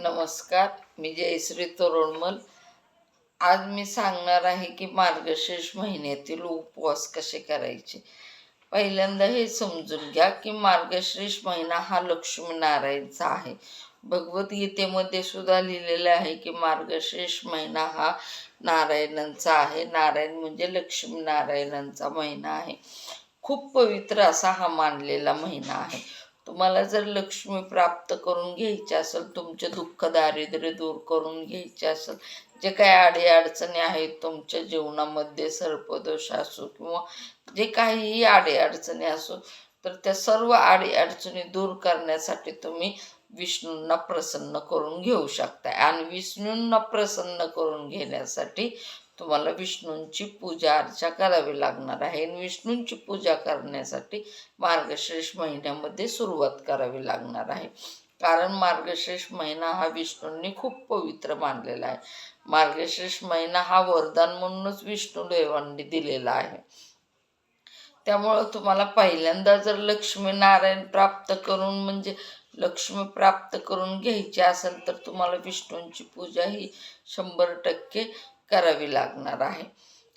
नमस्कार मी जयश्री तोरणमल आज मी सांगणार आहे की मार्गशीर्ष महिन्यातील उपवास कसे करायचे. पहिल्यांदा हे समजून घ्या की मार्गशीर्ष महिना हा लक्ष्मीनारायणचा आहे. भगवद्गीतेमध्ये सुद्धा लिहिलेलं आहे की मार्गशीर्ष महिना हा नारायणांचा आहे. नारायण म्हणजे लक्ष्मीनारायणांचा महिना आहे. खूप पवित्र असा हा मानलेला महिना आहे. तुम्हाला जर लक्ष्मी प्राप्त करून घ्यायची असेल तुमचे दुःख दारिद्र्य दूर करून घ्यायचे असेल जे काही अडीअडचणी आहेत तुमच्या जीवनामध्ये सर्पदोष असो किंवा जे काहीही अडीअडचणी असो तर त्या सर्व अडीअडचणी दूर करण्यासाठी तुम्ही विष्णूंना प्रसन्न करून घेऊ शकता. आणि विष्णूंना प्रसन्न करून घेण्यासाठी तुम्हाला विष्णूंची पूजा अर्चा करावी लागणार आहे. विष्णूंची पूजा करण्यासाठी मार्गशीर्ष महिन्यामध्ये सुरुवात करावी लागणार आहे. कारण मार्गशीर्ष महिना हा विष्णूंनी खूप पवित्र मानलेला आहे. मार्गशीर्ष महिना हा वरदान म्हणूनच विष्णू देवांनी दिलेला आहे. त्यामुळं तुम्हाला पहिल्यांदा जर लक्ष्मी नारायण प्राप्त करून म्हणजे लक्ष्मी प्राप्त करून घ्यायची असेल तर तुम्हाला विष्णूंची पूजा ही शंभर टक्के करावी लागणार आहे.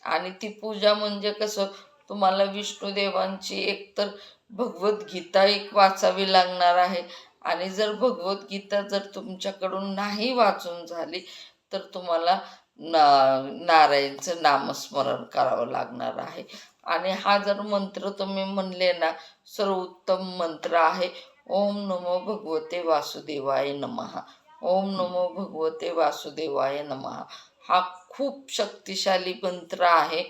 आणि ती पूजा म्हणजे कसं तुम्हाला विष्णुदेवांची एकतर भगवद्गीता एक वाचावी लागणार आहे. आणि जर भगवद्गीता जर तुमच्याकडून नाही वाचून झाली तर तुम्हाला ना नारायणचं नामस्मरण करावं लागणार आहे. आणि हा जर मंत्र तुम्ही म्हणले ना सर्वोत्तम मंत्र आहे. ओम नमो भगवते वासुदेवाय नमहा ओम नमो भगवते वासुदेवाय नमहा हा खूप शक्तिशाली मंत्र आहे.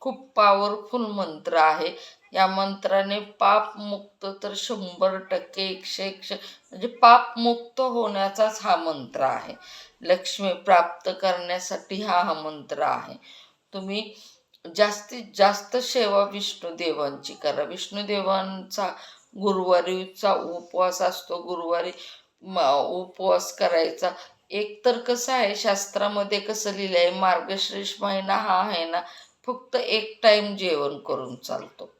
खूप पॉवरफुल मंत्र आहे. या मंत्राने पापमुक्त तर शंभर टक्के एकशे एकशे म्हणजे पापमुक्त होण्याचाच हा मंत्र आहे. लक्ष्मी प्राप्त करण्यासाठी हा हा मंत्र आहे. तुम्ही जास्तीत जास्त सेवा विष्णुदेवांची करा. विष्णुदेवांचा गुरुवारीचा उपवास असतो. गुरुवारी उपवास करायचा. एक तर कसं आहे शास्त्रामध्ये कसं लिहिलं आहे मार्गशीर्ष महिना हा आहे ना फक्त एक टाईम जेवण करून चालतो.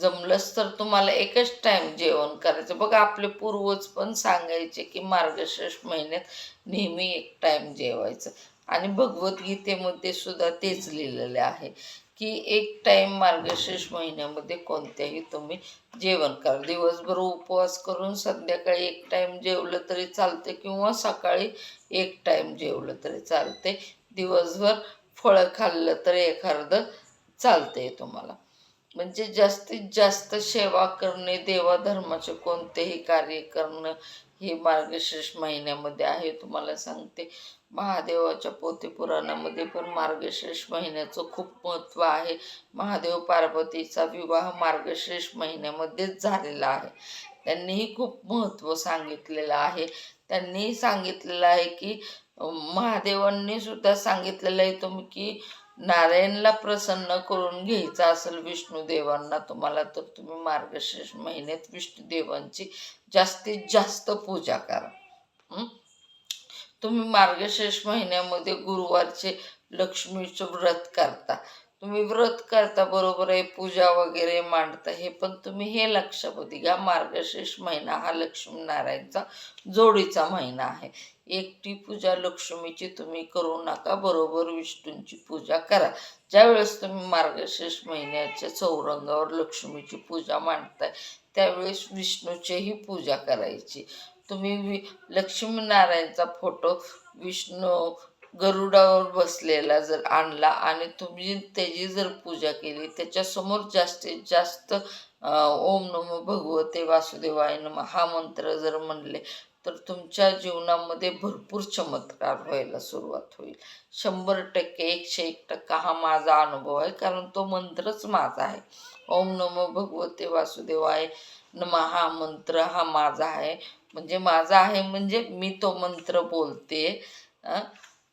जमलंच तर तुम्हाला एकच टाईम जेवण करायचं. बघा आपले पूर्वज पण सांगायचे की मार्गशीर्ष महिन्यात नेहमी एक टाईम जेवायचं. आणि भगवद्गीतेमध्ये सुद्धा तेच लिहिलेले आहे. की एक टाईम मार्गशीर्ष महिन्यामध्ये कोणत्याही तुम्ही जेवण करा. दिवसभर उपवास करून संध्याकाळी एक टाईम जेवलं तरी चालते किंवा सकाळी एक टाईम जेवलं तरी चालते दिवसभर फळं खाल्लं तर एखादं चालते तुम्हाला. म्हणजे जास्तीत जास्त सेवा करणे देवाधर्माचे कोणतेही कार्य करणं हे मार्गशीर्ष महिन्यामध्ये आहे तुम्हाला सांगते. महादेवाच्या पोथीपुराणामध्ये पण मार्गशीर्ष महिन्याचं खूप महत्त्व आहे. महादेव पार्वतीचा विवाह मार्गशीर्ष महिन्यामध्येच झालेला आहे. त्यांनीही खूप महत्त्व सांगितलेलं आहे. त्यांनीही सांगितलेलं आहे की महादेवांनी सुद्धा सांगितलेलं आहे तुम्ही की नारायणला प्रसन्न करून घ्यायचा असेल विष्णुदेवांना तुम्हाला तर तुम्ही मार्गशीर्ष महिन्यात विष्णुदेवांची जास्तीत जास्त पूजा करा. तुम्ही मार्गशीर्ष महिन्यामध्ये गुरुवारचे लक्ष्मीचं व्रत करता. तुम्ही व्रत करता बरोबर आहे पूजा वगैरे मांडता हे पण तुम्ही हे लक्षामध्ये घ्या. मार्गशीर्ष महिना हा लक्ष्मीनारायणचा जोडीचा महिना आहे. एकटी पूजा लक्ष्मीची तुम्ही करू नका बरोबर विष्णूंची पूजा करा. ज्यावेळेस तुम्ही मार्गशीर्ष महिन्याच्या चौरंगावर लक्ष्मीची पूजा मांडताय त्यावेळेस विष्णूचीही पूजा करायची. तुम्ही वि लक्ष्मीनारायणचा फोटो विष्णू गरुडावर बसलेला जर आणला आणि तुम्ही त्याची जर पूजा केली त्याच्यासमोर जास्तीत जास्त ओम नमो भगवते वासुदेवाय नम हा मंत्र जर म्हणले तर तुमच्या जीवनामध्ये भरपूर चमत्कार व्हायला सुरुवात होईल. शंभर टक्के एकशे एक टक्का हा माझा अनुभव आहे कारण तो मंत्रच माझा आहे. ओम नमो भगवते वासुदेवाय नम हा मंत्र हा माझा आहे. म्हणजे माझा आहे म्हणजे मी तो मंत्र बोलते.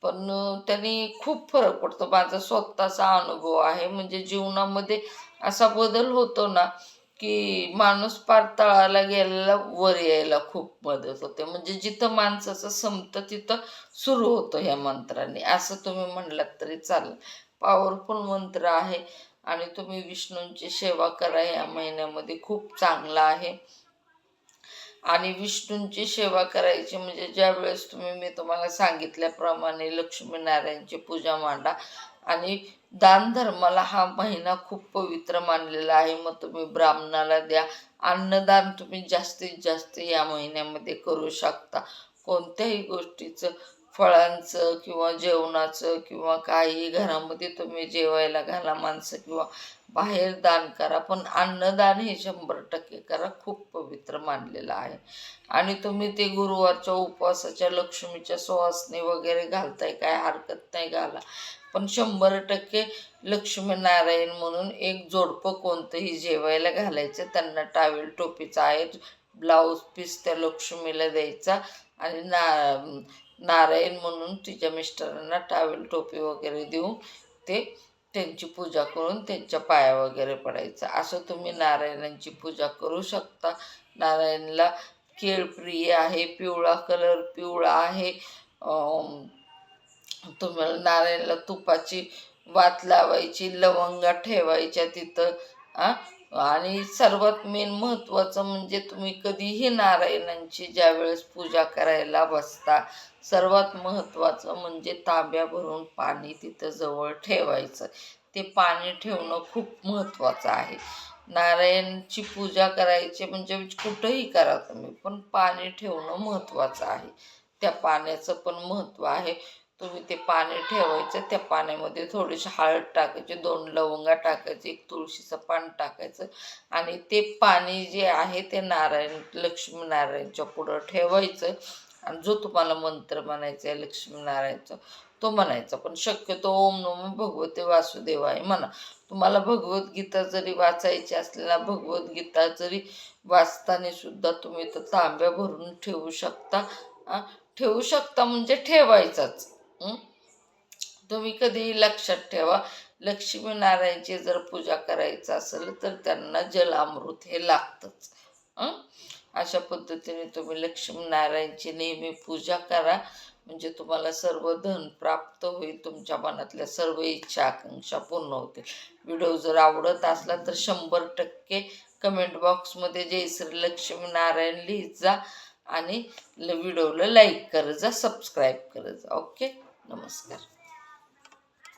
पण त्यांनी खूप फरक पडतो. माझा स्वतःचा अनुभव आहे. म्हणजे जीवनामध्ये असा बदल होतो ना की माणूस पार तळाला गेलेला वर यायला खूप मदत होते. म्हणजे जिथं माणसाचं संपतं तिथं सुरू होतं ह्या मंत्राने. असं तुम्ही म्हणलात तरी चालेल. पॉवरफुल मंत्र आहे आणि तुम्ही विष्णूंची सेवा करा. या महिन्यामध्ये खूप चांगला आहे. आणि विष्णूंची सेवा करायची म्हणजे ज्यावेळेस तुम्ही मी तुम्हाला सांगितल्याप्रमाणे लक्ष्मीनारायणची पूजा मांडा. आणि दान धर्माला हा महिना खूप पवित्र मानलेला आहे. मग तुम्ही ब्राह्मणाला द्या. अन्नदान तुम्ही जास्तीत जास्त या महिन्यामध्ये करू शकता. कोणत्याही गोष्टीचं फळांचं किंवा जेवणाचं किंवा काही घरामध्ये तुम्ही जेवायला घाला माणसं किंवा बाहेर दान करा. पण अन्नदान हे शंभर टक्के करा. खूप पवित्र मानलेलं आहे. आणि तुम्ही ते गुरुवारच्या उपवासाच्या लक्ष्मीच्या सुवासने वगैरे घालताय काय? हरकत नाही घाला. पण शंभर टक्के लक्ष्मीनारायण म्हणून एक जोडपं कोणतंही जेवायला घालायचं. त्यांना टावेल टोपीचा आहे ब्लाऊज पीस त्या लक्ष्मीला द्यायचा आणि ना नारायण म्हणून तिच्या मिस्टरांना टावेल टोपी वगैरे देऊन ते त्यांची पूजा करून त्यांच्या पाया वगैरे पडायचं. असं तुम्ही नारायणांची पूजा करू शकता. नारायणला केळप्रिय आहे पिवळा कलर पिवळा आहे. तुम्हाला नारायणला तुपाची वात लावायची लवंगा ठेवायच्या तिथं आ? आणि सर्वात मेन महत्त्वाचं म्हणजे तुम्ही कधीही नारायणांची ज्यावेळेस पूजा करायला बसता सर्वात महत्त्वाचं म्हणजे तांब्या भरून पाणी तिथं जवळ ठेवायचं. ते पाणी ठेवणं खूप महत्त्वाचं आहे. नारायणची पूजा करायची म्हणजे कुठंही करा तुम्ही पण पाणी ठेवणं महत्त्वाचं आहे. त्या पाण्याचं पण महत्त्व आहे. तुम्ही ते पाणी ठेवायचं त्या पाण्यामध्ये थोडीशी हळद टाकायची दोन लवंगा टाकायची एक तुळशीचं पान टाकायचं आणि ते पाणी जे आहे ते नारायण लक्ष्मीनारायणच्या पुढं ठेवायचं आणि जो तुम्हाला मंत्र म्हणायचा आहे लक्ष्मीनारायणचा तो म्हणायचा. पण शक्यतो ओम नम भगवते वासुदेवाय म्हणा. तुम्हाला भगवद्गीता जरी वाचायची असलेला भगवद्गीता जरी वाचताना सुद्धा तुम्ही तर तांब्या भरून ठेवू शकता. ठेवू शकता म्हणजे ठेवायचाच. तुम्ही कधीही लक्षात ठेवा लक्ष्मीनारायणची जर पूजा करायचं असेल तर त्यांना जलामृत हे लागतंच. अशा पद्धतीने तुम्ही लक्ष्मीनारायणची नेहमी पूजा करा. म्हणजे तुम्हाला सर्व धन प्राप्त होईल तुमच्या मनातल्या सर्व इच्छा आकांक्षा पूर्ण होतील. व्हिडिओ जर आवडत असला तर शंभर टक्के कमेंट बॉक्समध्ये जय श्री लक्ष्मीनारायण लिहित जा आणि व्हिडिओला लाईक करत जा सबस्क्राईब करत जा. ओके? नमस्कार